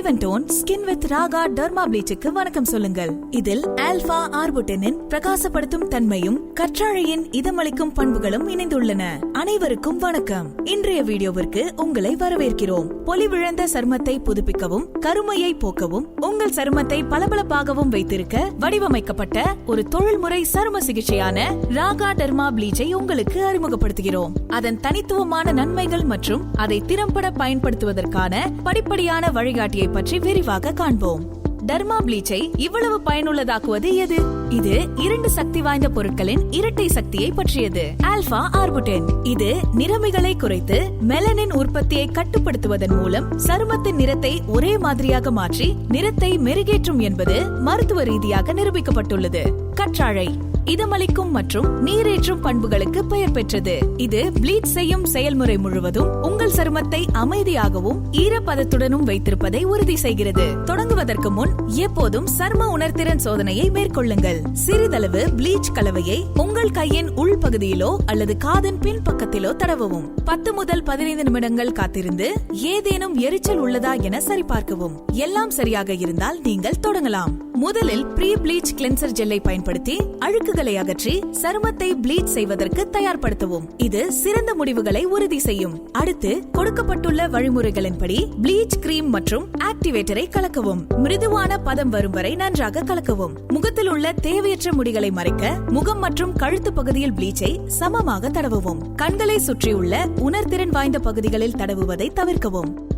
Even skin with Raaga derma ப்ளீச்சுக்கு வணக்கம் சொல்லுங்கள். இதில் ஆல்பா ஆர்புட்டனின் பிரகாசப்படுத்தும் தன்மையும் கற்றாழையின் இதமளிக்கும் பண்புகளும் இணைந்துள்ளன. அனைவருக்கும் வணக்கம். இன்றைய வீடியோவிற்கு உங்களை வரவேற்கிறோம். பொலிவிழந்த சருமத்தை புதுப்பிக்கவும் கருமையை போக்கவும் உங்கள் சருமத்தை பளபளப்பாகவும் வைத்திருக்க வடிவமைக்கப்பட்ட ஒரு தொழில்முறை சரும சிகிச்சையான ராகா டர்மா ப்ளீச்சை உங்களுக்கு அறிமுகப்படுத்துகிறோம். அதன் தனித்துவமான நன்மைகள் மற்றும் அதை திறம்பட பயன்படுத்துவதற்கான படிப்படியான வழிகாட்டியை பற்றி விரிவாக காண்போம். டர்மா ப்ளீச்சை இவ்வளவு பயனுள்ளதாக்குவது எது? இது இரண்டு சக்தி வாய்ந்த பொருட்களின் இரட்டை சக்தியை பற்றியது. Alpha arbutin. இது நிறமிகளை குறைத்து மெலனின் உற்பத்தியை கட்டுப்படுத்துவதன் மூலம் சருமத்தின் நிறத்தை ஒரே மாதிரியாக மாற்றி நிறத்தை மெருகேற்றும் என்பது மருத்துவ ரீதியாக நிரூபிக்கப்பட்டுள்ளது. கற்றாழை. இதமளிக்கும் மற்றும் நீரேற்றும் பண்புகளுக்கு பெயர் பெற்றது. இது ப்ளீச் செய்யும் செயல்முறை முழுவதும் உங்கள் சருமத்தை அமைதியாகவும் ஈரப்பதத்துடனும் வைத்திருப்பதை உறுதி செய்கிறது. தொடங்குவதற்கு முன் எப்போதும் சர்ம உணர்திறன் சோதனையை மேற்கொள்ளுங்கள். சிறிதளவு ப்ளீச் கலவையை உங்கள் கையின் உள்பகுதியிலோ அல்லது காதின் பின்பக்கத்திலோ தடவவும். பத்து முதல் பதினைந்து நிமிடங்கள் காத்திருந்து ஏதேனும் எரிச்சல் உள்ளதா என சரிபார்க்கவும். எல்லாம் சரியாக இருந்தால் நீங்கள் தொடங்கலாம். முதலில் ப்ரீ ப்ளீச் கிளென்சர் ஜெல்லை பயன்படுத்தி அழுக்குகளை அகற்றி சருமத்தை ப்ளீச் செய்வதற்கு தயார்படுத்தவும். இது சிறந்த முடிவுகளை உறுதி செய்யும். அடுத்து கொடுக்கப்பட்டுள்ள வழிமுறைகளின்படி ப்ளீச் கிரீம் மற்றும் ஆக்டிவேட்டரை கலக்கவும். மிருதுவான பதம் வரும் வரை நன்றாக கலக்கவும். முகத்தில் உள்ள தேவையற்ற முடிகளை மறைக்க முகம் மற்றும் கழுத்து பகுதியில் ப்ளீச்சை சமமாக தடவவும். கண்களை சுற்றியுள்ள உணர்திறன் வாய்ந்த பகுதிகளில் தடவுவதை தவிர்க்கவும்.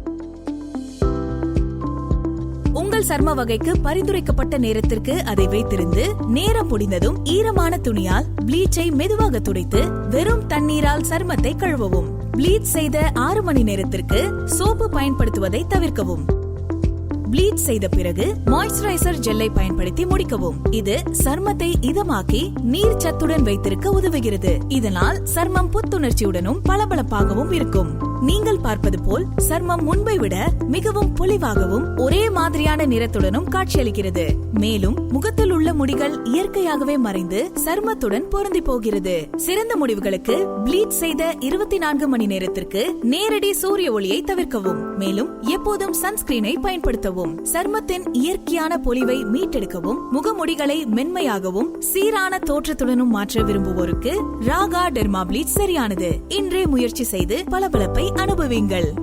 உங்கள் சர்ம வகைக்கு பரிந்துரைக்கப்பட்ட நேரத்திற்கு அதை வைத்திருந்து நேரம் முடிந்ததும் ஈரமான துணியால் ப்ளீச்சை மெதுவாக துடைத்து வெறும் தண்ணீரால் சருமத்தை கழுவவும். ப்ளீச் செய்த ஆறு மணி நேரத்திற்கு சோப்பு பயன்படுத்துவதை தவிர்க்கவும். ப்ளீச் செய்த பிறகு மாய்ஸ்சரைசர் ஜெல்லை பயன்படுத்தி முடிக்கவும். இது சர்மத்தை இதமாக்கி நீர் சத்துடன் வைத்திருக்க உதவுகிறது. இதனால் சர்மம் புத்துணர்ச்சியுடனும் பளபளப்பாகவும் இருக்கும். நீங்கள் பார்ப்பது போல் சர்மம் முன்பை விட மிகவும் பொலிவாகவும் ஒரே மாதிரியான நிறத்துடனும் காட்சியளிக்கிறது. மேலும் முகத்தில் உள்ள முடிகள் இயற்கையாகவே மறைந்து சர்மத்துடன் பொருந்தி போகிறது. சிறந்த முடிவுகளுக்கு ப்ளீச் செய்த இருபத்தி நான்கு மணி நேரத்திற்கு நேரடி சூரிய ஒளியை தவிர்க்கவும். மேலும் எப்போதும் சன்ஸ்கிரீனை பயன்படுத்தவும். சர்மத்தின் இயற்கையான பொலிவை மீட்டெடுக்கவும் முகமுடிகளை மென்மையாகவும் சீரான தோற்றத்துடனும் மாற்ற விரும்புவோருக்கு ராகா டெர்மா ப்ளீச் சரியானது. இன்றே முயற்சி செய்து பளபளப்பை அனுபவிங்கள்.